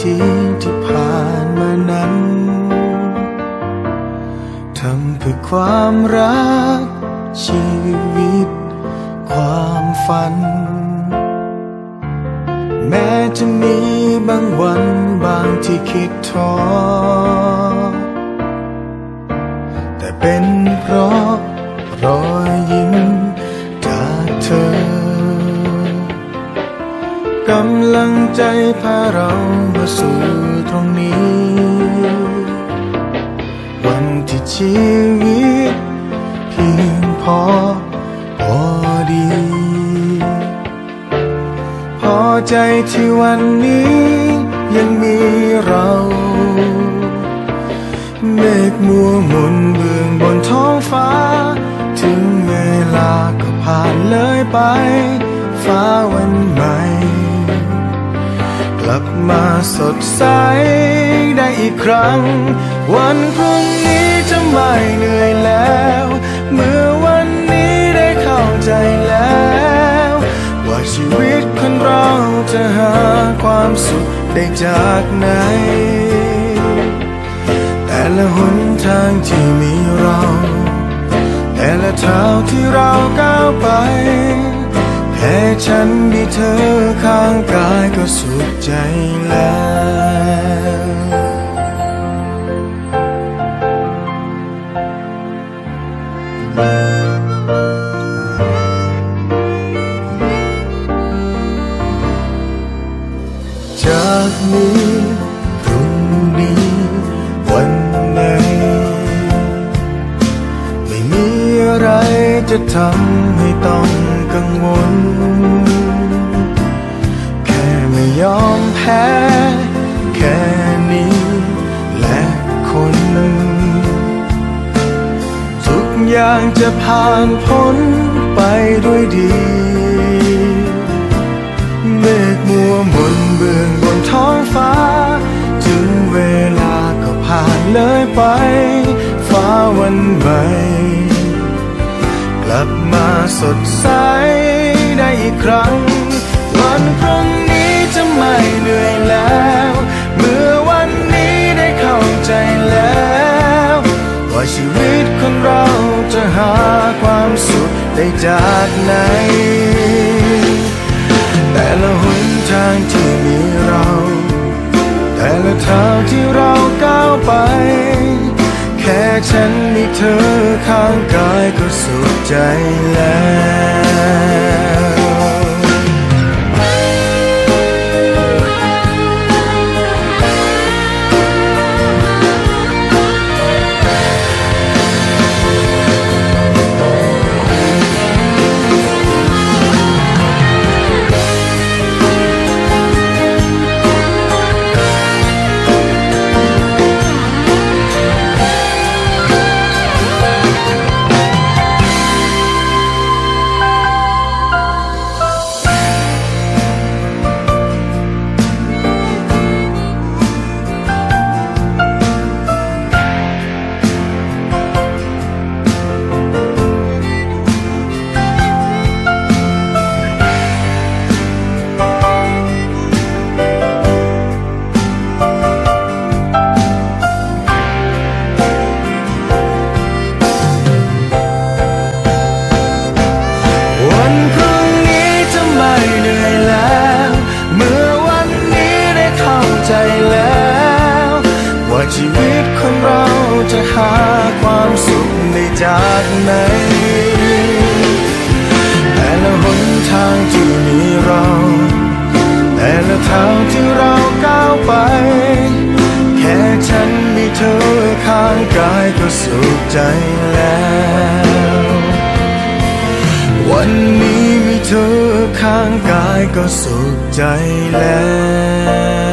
ทีที่ผ่านมานั้นทำเพื่อความรัก ชีวิต ความฝัน แม้จะมีำลังใจพาเรามาสู่ตรงนี้ วันที่ชีวิตเพียงพอพอดี พอใจที่วันนี้ยังมีเราเมฆมัวหมุนเบื้องบนท้องฟ้า ถึงเวลาก็ผ่านเลยไป ฟ้าวันใหม่ ลับมาสดใสได้อีกครั้ง วันพรุ่งนี้จะไม่เหนื่อยแล้ว เมื่อวันนี้ได้เข้าใจแล้ว ว่าชีวิตคนเราจะหาความสุขได้จากไหน แต่ละหนทางที่มีเรา แต่ละเท้าที่เราก้าวไป ฉันมีเธอข้างกายก็สุขใจแล้วจากนี้พรุ่งนี้วันไหนไม่มีอะไรจะทำให้ต้องกังวล ยอมแพ้ แค่นี้และคน ทุกอย่างจะผ่านพ้นไปด้วยดีเมฆมัวมนเบื้องบนท้องฟ้า ถึงเวลาก็ผ่านเลยไป ฟ้าวันใหม่กลับมาสดใสได้อีกครั้งวันพรุ่งนี้จะไม่ เหนื่อยแล้ว เมื่อวันนี้ได้เข้าใจแล้ว ว่าชีวิตคนเราจะหาความสุขได้จากไหน แต่ละหนทางที่มีเรา แต่ละทางที่เราก้าวไป แค่ฉันมีเธอข้างกายก็สุขใจแล้ว ชีวิตคนเราจะหาความสุขได้จากไหน แต่ละหนทางที่มีเรา แต่ละทางที่เราก้าวไป แค่ฉันมีเธอข้างกายก็สุขใจแล้ว วันนี้มีเธอข้างกายก็สุขใจแล้ว